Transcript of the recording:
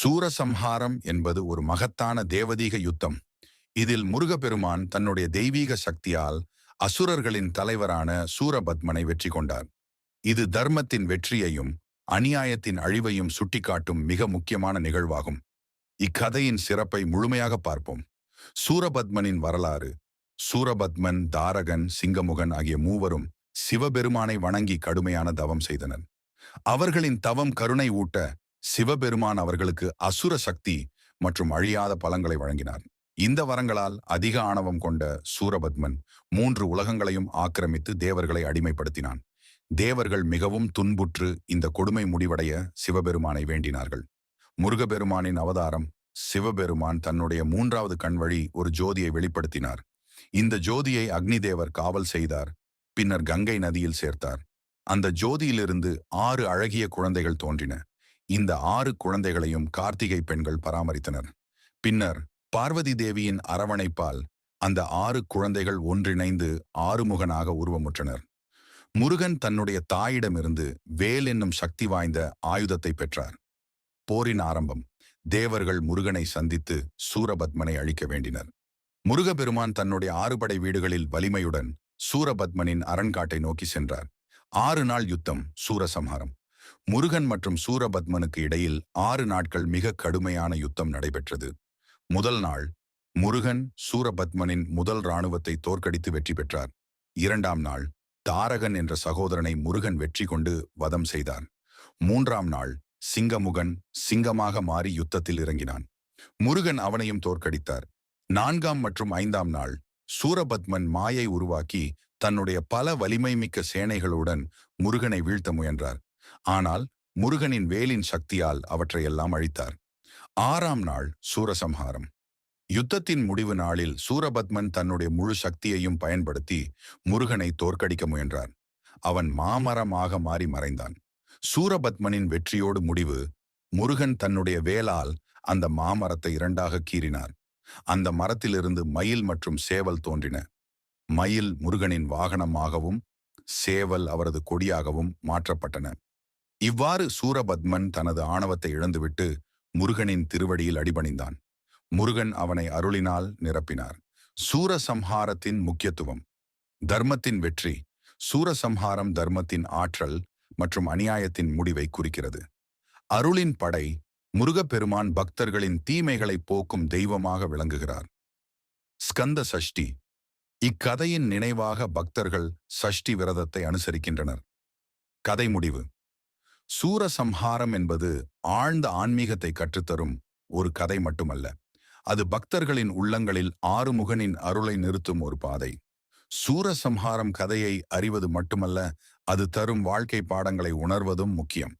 சூரசம்ஹாரம் என்பது ஒரு மகத்தான தேவதீக யுத்தம். இதில் முருகப்பெருமான் தன்னுடைய தெய்வீக சக்தியால் அசுரர்களின் தலைவரான சூரபத்மனை வெற்றி கொண்டார். இது தர்மத்தின் வெற்றியையும் அநியாயத்தின் அழிவையும் சுட்டிக்காட்டும் மிக முக்கியமான நிகழ்வாகும். இக்கதையின் சிறப்பை முழுமையாக பார்ப்போம். சூரபத்மனின் வரலாறு சூரபத்மன் தாரகன் சிங்கமுகன் ஆகிய மூவரும் சிவபெருமானை வணங்கி கடுமையான தவம் செய்தனர். அவர்களின் தவம் கருணை ஊட்ட சிவபெருமான் அவர்களுக்கு அசுர சக்தி மற்றும் அழியாத பலங்களை வழங்கினார். இந்த வரங்களால் அதிக ஆணவம் கொண்ட சூரபத்மன் மூன்று உலகங்களையும் ஆக்கிரமித்து தேவர்களை அடிமைப்படுத்தினான். தேவர்கள் மிகவும் துன்புற்று இந்த கொடுமை முடிவடைய சிவபெருமானை வேண்டினார்கள். முருகபெருமானின் அவதாரம் சிவபெருமான் தன்னுடைய மூன்றாவது கண் வழி ஒரு ஜோதியை வெளிப்படுத்தினார். இந்த ஜோதியை அக்னிதேவர் காவல் செய்தார் பின்னர் கங்கை நதியில் சேர்த்தார். அந்த ஜோதியிலிருந்து ஆறு அழகிய குழந்தைகள் தோன்றின. இந்த ஆறு குழந்தைகளையும் கார்த்திகை பெண்கள் பராமரித்தனர். பின்னர் பார்வதி தேவியின் அரவணைப்பால் அந்த ஆறு குழந்தைகள் ஒன்றிணைந்து ஆறுமுகனாக உருவமுற்றனர். முருகன் தன்னுடைய தாயிடமிருந்து வேல் என்னும் சக்தி வாய்ந்த ஆயுதத்தை பெற்றார். போரின் ஆரம்பம் தேவர்கள் முருகனை சந்தித்து சூரபத்மனை அழிக்க வேண்டினர். முருகபெருமான் தன்னுடைய ஆறுபடை வீடுகளில் வலிமையுடன் சூரபத்மனின் அரண்காட்டை நோக்கி சென்றார். ஆறு நாள் யுத்தம் சூரசம்ஹாரம். முருகன் மற்றும் சூரபத்மனுக்கு இடையில் ஆறு நாட்கள் மிக கடுமையான யுத்தம் நடைபெற்றது. முதல் நாள் முருகன் சூரபத்மனின் முதல் இராணுவத்தை தோற்கடித்து வெற்றி பெற்றார். இரண்டாம் நாள் தாரகன் என்ற சகோதரனை முருகன் வெற்றி கொண்டு வதம் செய்தார். மூன்றாம் நாள் சிங்கமுகன் சிங்கமாக மாறி யுத்தத்தில் இறங்கினான். முருகன் அவனையும் தோற்கடித்தார். நான்காம் மற்றும் ஐந்தாம் நாள் சூரபத்மன் மாயை உருவாக்கி தன்னுடைய பல வலிமை மிக்க சேனைகளுடன் முருகனை வீழ்த்த முயன்றார். ஆனால் முருகனின் வேலின் சக்தியால் அவற்றையெல்லாம் அழித்தார். ஆறாம் நாள் சூரசம்ஹாரம். யுத்தத்தின் முடிவு நாளில் சூரபத்மன் தன்னுடைய முழு சக்தியையும் பயன்படுத்தி முருகனை தோற்கடிக்க முயன்றார். அவன் மாமரமாக மாறி மறைந்தான். சூரபத்மனின் வெற்றியோடு முடிவு முருகன் தன்னுடைய வேலால் அந்த மாமரத்தை இரண்டாக கீறினார். அந்த மரத்திலிருந்து மயில் மற்றும் சேவல் தோன்றின. மயில் முருகனின் வாகனமாகவும் சேவல் அவரது கொடியாகவும் மாற்றப்பட்டன. இவ்வாறு சூரபத்மன் தனது ஆணவத்தை இழந்துவிட்டு முருகனின் திருவடியில் அடிபணிந்தான். முருகன் அவனை அருளினால் நிரப்பினார். சூரசம்ஹாரத்தின் முக்கியத்துவம். தர்மத்தின் வெற்றி. சூரசம்ஹாரம் தர்மத்தின் ஆற்றல் மற்றும் அநியாயத்தின் முடிவை குறிக்கிறது. அருளின் படை முருகப்பெருமான் பக்தர்களின் தீமைகளை போக்கும் தெய்வமாக விளங்குகிறார். ஸ்கந்த சஷ்டி. இக்கதையின் நினைவாக பக்தர்கள் சஷ்டி விரதத்தை அனுசரிக்கின்றனர். கதை முடிவு. சூரசம்ஹாரம் என்பது ஆழ்ந்த ஆன்மீகத்தை கற்றுத்தரும் ஒரு கதை மட்டுமல்ல. அது பக்தர்களின் உள்ளங்களில் ஆறுமுகனின் அருளை நிறுத்தும் ஒரு பாதை. சூரசம்ஹாரம் கதையை அறிவது மட்டுமல்ல அது தரும் வாழ்க்கை பாடங்களை உணர்வதும் முக்கியம்.